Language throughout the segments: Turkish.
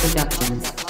Productions.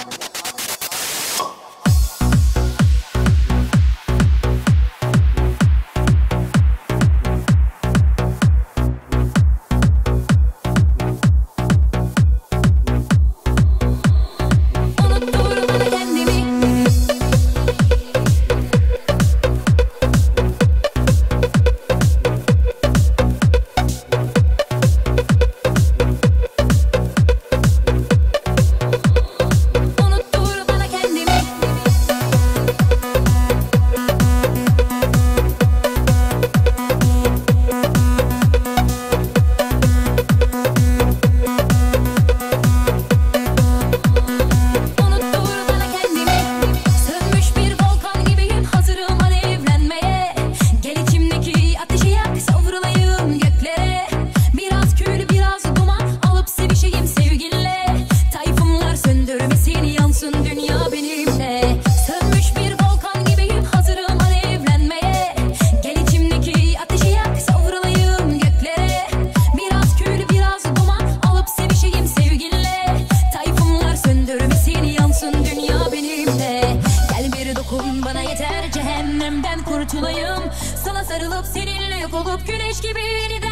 Kokun bana yeter cehennemden kurtulayım. Sana sarılıp seninle yok olup güneş gibi yeniden